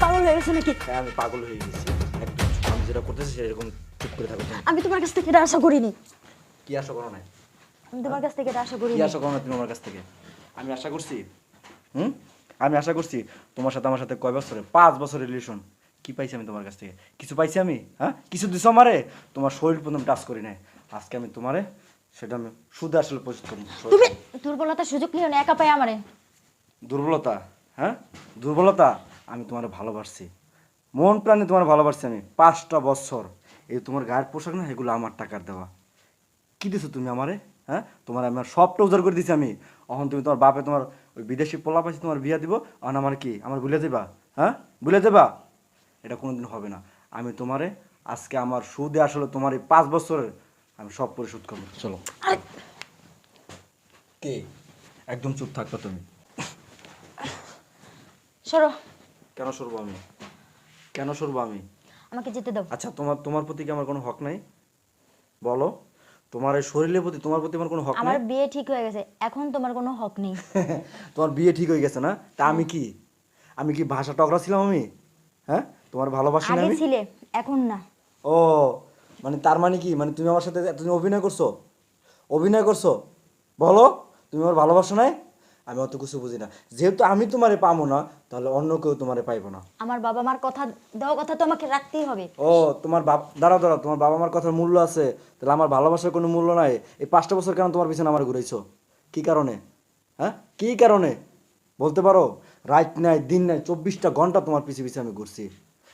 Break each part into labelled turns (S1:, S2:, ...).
S1: পাগল হয়ে গেছে নাকি
S2: হ্যাঁ আমি পাগল হয়ে গেছি একদম। আমি যেটা করতেছি সেরকম চুপ করে থাকো
S1: আমি তোমার কাছ থেকে এটা আশা করিনি
S2: কি আশা করো না
S1: আমি তোমার কাছ থেকে আশা
S2: কি আশা করো না তুমি আমার কাছ থেকে আমি আশা করছি হুম আমি আশা করছি তোমার সাথে আমার সাথে কয় বছরে পাঁচ বছর রিলেশন কি পাইছি আমি তোমার কাছ থেকে কিছু পাইছি আমি হ্যাঁ কিছু দিছো আমারে তোমার শরীর প্রথম টাচ করি নাই আজকে আমি তোমারে সেটা আমি শুধু আসলে পরিশোধ করি
S1: তুমি দুর্বলতার সুযোগ নিও না একা পাই আমারে।
S2: দুর্বলতা হ্যাঁ? দুর্বলতা আমি তোমার ভালোবাসছি। মন প্রাণে তোমার ভালোবাসছি আমি পাঁচটা বছর। এই তোমার গায়ের পোশাক না এগুলো আমার টাকার দেওয়া। কি দিছো তুমি আমারে হ্যাঁ? তোমার আমার সবটা উজাড় করে দিছি আমি। এখন তুমি তোমার বাপে তোমার ওই বিদেশি পোলা পাইছি তোমার বিয়া দিব। আর আমার কি আমার ভুলে যাবা হ্যাঁ? ভুলে যাবা এটা কোনোদিন হবে না। আমি তোমারে আজকে আমার সুদে আসলে তোমার এই পাঁচ বছরের আমি সব পরিশোধ করব। চলো। কে? একদম চুপ থাকবে তুমি।
S1: সরো।
S2: কেন সরবো আমি? কেন সরবো আমি?
S1: আমাকে যেতে দাও।
S2: আচ্ছা তোমার তোমার প্রতি কি আমার কোনো হক নাই? বলো। তোমার এই শরীরের প্রতি তোমার প্রতি আমার কোনো হক
S1: আমার
S2: নাই?
S1: বিয়ে ঠিক হয়ে গেছে। এখন তোমার কোনো হক নেই।
S2: তোমার বিয়ে ঠিক হয়ে গেছে না? তা আমি কি? আমি কি ভাষা টকরা ছিলাম আমি? হ্যাঁ? তোমার ভালোবাসি না
S1: আগে
S2: আমি?
S1: ছিলে এখন না।
S2: ও মানে তার মানে কি? মানে তুমি আমার সাথে তুমি অভিনয় করছ? অভিনয় করছ? বলো তুমি আমার ভালোবাসো নাই? আমি অত কিছু বুঝি না। যেহেতু আমি তোমারে পাবো না তাহলে অন্য কেউ তোমারে পাইবো না।
S1: আমার বাবা মার কথা দেওয়া কথা তো আমাকে রাখতেই হবে।
S2: ও তোমার বাপ দাঁড়াও দাঁড়াও তোমার বাবা মার কথার মূল্য আছে। তাহলে আমার ভালোবাসার কোনো মূল্য নাই। এই পাঁচটা বছর কেন তোমার পিছনে আমার ঘুরেছো কি কারণে? হ্যাঁ? কি কারণে? বলতে পারো? রাত নাই দিন নাই চব্বিশটা ঘণ্টা তোমার পিছিয়ে পিছিয়ে আমি ঘুরছি।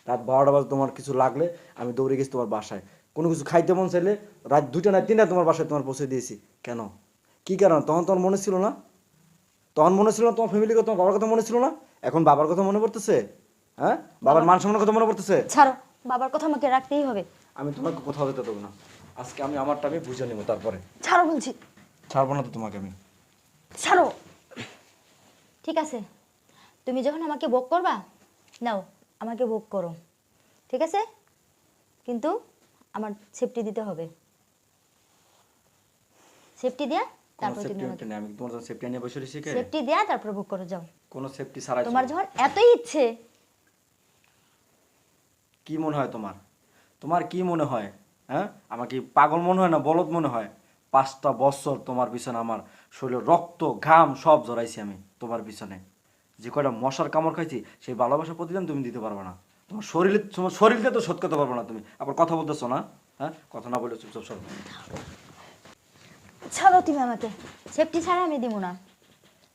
S2: রাত বারোটা বাজে তোমার কিছু লাগলে আমি দৌড়ে গেছি তোমার বাসায়। কোনো কিছু খাইতে মন চাইলে রাত দুইটা না তিনটা তোমার বাসায় তোমার পৌঁছে দিয়েছি। কেন? কি কারণ? তখন তোমার মনে ছিল না। তখন মনে ছিল না তোমার ফ্যামিলি কথা তোমার বাবার কথা মনে ছিল না? এখন বাবার কথা মনে পড়তেছে? হ্যাঁ? বাবার মান সম্মানের কথা মনে পড়তেছে?
S1: ছাড়ো বাবার কথা আমাকে রাখতেই হবে।
S2: আমি তোমাকে কোথাও যেতে দেবো না। আজকে আমি আমারটা আমি বুঝে নেব তারপরে।
S1: ছাড়ো বলছি।
S2: ছাড়বো না তো তোমাকে আমি।
S1: ছাড়ো। ঠিক আছে। তুমি যখন আমাকে ভোগ করবা নাও আমাকে ভোগ করো। ঠিক আছে? কিন্তু আমার সেফটি দিতে হবে। সেফটি দেয়া তারপর তুমি
S2: আমি তোমার জন্য সেফটি নিয়ে বসে রয়েছি কে?
S1: সেফটি দেয়া তারপর ভোগ করে যাও।
S2: কোনো সেফটি ছাড়াই
S1: তোমার। যখন এতই ইচ্ছে।
S2: কি মনে হয় তোমার? তোমার কি মনে হয়? হ্যাঁ? আমাকে কি পাগল মনে হয় না বলদ মনে হয়? পাঁচটা বছর তোমার পিছনে আমার শরীরে রক্ত ঘাম সব জড়াইছি আমি তোমার পিছনে। যে কয়টা মশার কামড় খাইছি সেই ভালোবাসা প্রতিদিন তুমি দিতে পারবে না। তোমার শরীরে তোমার শরীরকে তো শোধ করতে পারবে না তুমি। আবার কথা বলতেছো না হ্যাঁ? কথা না বলে চুপচাপ সব
S1: ছাড়ো তুমি আমাকে। সেফটি ছাড়া আমি দিব না।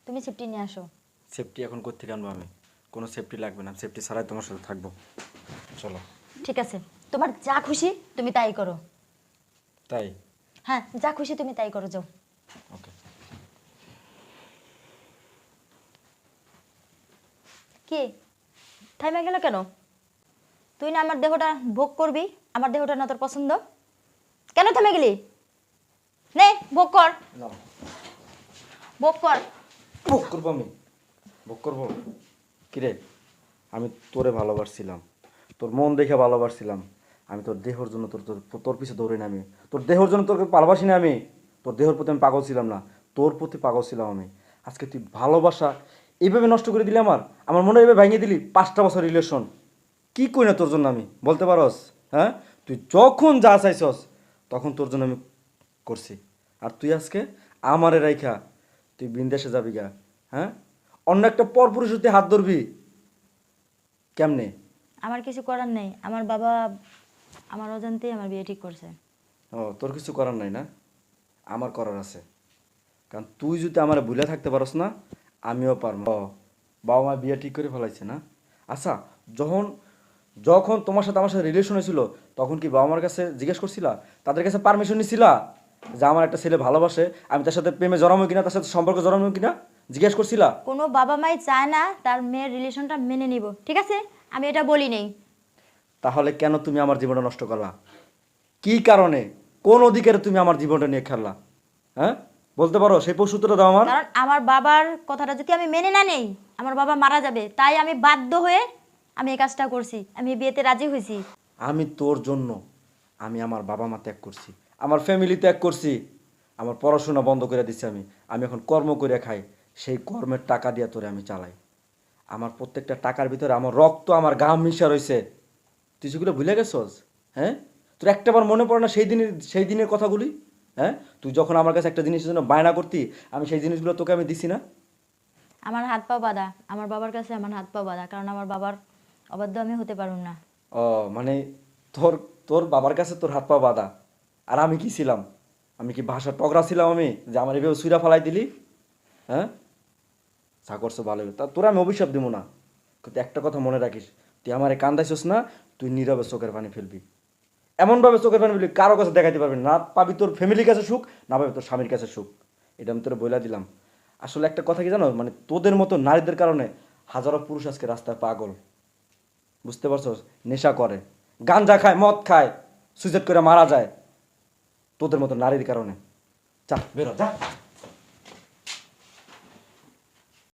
S1: তুমি সেফটি নিয়ে আসো।
S2: সেফটি এখন কোথেকে আনব আমি? কোনো সেফটি লাগবে না। সেফটি ছাড়াই তোমার সাথে থাকব। চলো।
S1: ঠিক আছে। তোমার যা খুশি তুমি তাই করো।
S2: তাই?
S1: হ্যাঁ যা খুশি তুমি তাই করো যাও।
S2: ওকে।
S1: কি? থাইমা গেল কেন? তুই না আমার দেহটা ভোগ করবি? আমার দেহটা না তোর পছন্দ? কেন থেমে গেলি? নে ভোগ কর।
S2: না।
S1: ভোগ কর।
S2: ভোগ করব আমি। ভোগ করব? কিরে আমি তোরে ভালোবাসছিলাম। তোর মন দেখে ভালোবাসছিলাম। আমি তোর দেহর জন্য তোর তোর তোর পিছে দৌড়ি না আমি। তোর দেহর জন্য তোকে ভালোবাসি না আমি। তোর দেহর প্রতি আমি পাগল ছিলাম না। তোর প্রতি পাগল ছিলাম আমি। আজকে তুই ভালোবাসা এইভাবে নষ্ট করে দিলি আমার। আমার মনে এভাবে ভেঙে দিলি পাঁচটা বছর রিলেশন কি কই না তোর জন্য আমি? বলতে পারস? হ্যাঁ? তুই যখন যা চাইছস তখন তোর জন্য আমি করছি। আর তুই আজকে আমারে রাইখা তুই বিন্দেশে যাবি গা হ্যাঁ? অন্য একটা পরপুরুষের তুই হাত ধরবি। কেমনে?
S1: আমার কিছু করার নেই। আমার বাবা আমার অজান্তেই আমার বিয়ে ঠিক করছে।
S2: ও তোর কিছু করার নাই না? আমার করার আছে। কারণ তুই যদি আমার ভুলে থাকতে পারস না আমিও পারব। বাবা মা বিয়ে ঠিক করে ফেলাইছে না? আচ্ছা যখন যখন তোমার সাথে আমার সাথে রিলেশন হয়েছিল তখন কি বাবা মার কাছে জিজ্ঞেস করছিলা? তাদের কাছে পারমিশন নিছিলা? যে আমার একটা ছেলে ভালোবাসে আমি তার সাথে প্রেমে জড়াবো কিনা তার সাথে সম্পর্ক জড়াবো কিনা? জিজ্ঞেস করছিলা?
S1: কোনো বাবা মাই চায় না তার মেয়ের রিলেশনটা মেনে নিব ঠিক আছে? আমি এটা বলি নেই।
S2: তাহলে কেন তুমি আমার জীবনটা নষ্ট করলা? কি কারণে? কোন অধিকারে তুমি আমার জীবনটা নিয়ে খেললা? হ্যাঁ? বলতে পারো সেই পশুত্রটা দাও আমার।
S1: কারণ আমার বাবার কথাটা যদি আমি মেনে না নেই আমার বাবা মারা যাবে তাই আমি বাধ্য হয়ে আমি এই কাজটা করছি আমি এই বিয়েতে রাজি হয়েছি।
S2: আমি তোর জন্য আমি আমার বাবা মা ত্যাগ করছি আমার ফ্যামিলি ত্যাগ করছি আমার পড়াশোনা বন্ধ করে দিচ্ছি আমি আমি এখন কর্ম করে খাই সেই কর্মের টাকা দিয়ে তোরে আমি চালাই। আমার প্রত্যেকটা টাকার ভিতরে আমার রক্ত আমার গাম মিশা রয়েছে। তুই সেগুলো ভুলে গেছস? হ্যাঁ? তোর একটা একটাবার মনে পড়ে না সেই দিনের সেই দিনের কথাগুলি? হ্যাঁ? তুই যখন আমার কাছে একটা জিনিসের জন্য বায়না করতি আমি সেই জিনিসগুলো তোকে আমি দিছি না?
S1: আমার হাত পা বাঁধা আমার বাবার কাছে আমার হাত পা বাঁধা কারণ আমার বাবার অবাধ্য আমি হতে পারুম না।
S2: ও মানে তোর তোর বাবার কাছে তোর হাত পা বাঁধা। আর আমি কি ছিলাম? আমি কি ভাষা টগরা ছিলাম আমি, যে আমার এভাবে সুইরা ফালাই দিলি? হ্যাঁ? যা করছ ভালো তা তোরা আমি অভিশাপ দিব না। কিন্তু একটা কথা মনে রাখিস, তুই আমারে কান্দাইছিস না, তুই নীরবে চোখের পানি ফেলবি। এমনভাবে চোখের পানি ফেলবি, কারও কাছে দেখাইতে পারবি না পাবি তোর ফ্যামিলির কাছে সুখ, না পাবি তোর স্বামীর কাছে সুখ। এটা আমি তোর বইলা দিলাম। আসলে একটা কথা কি জানো? মানে তোদের মতো নারীদের কারণে হাজারো পুরুষ আজকে রাস্তায় পাগল। বুঝতে পারছ নেশা করে। গাঞ্জা খায়, মদ খায় সুইসাইড করে মারা যায়। তোদের মতো নারীর কারণে। যা, বেরো যা।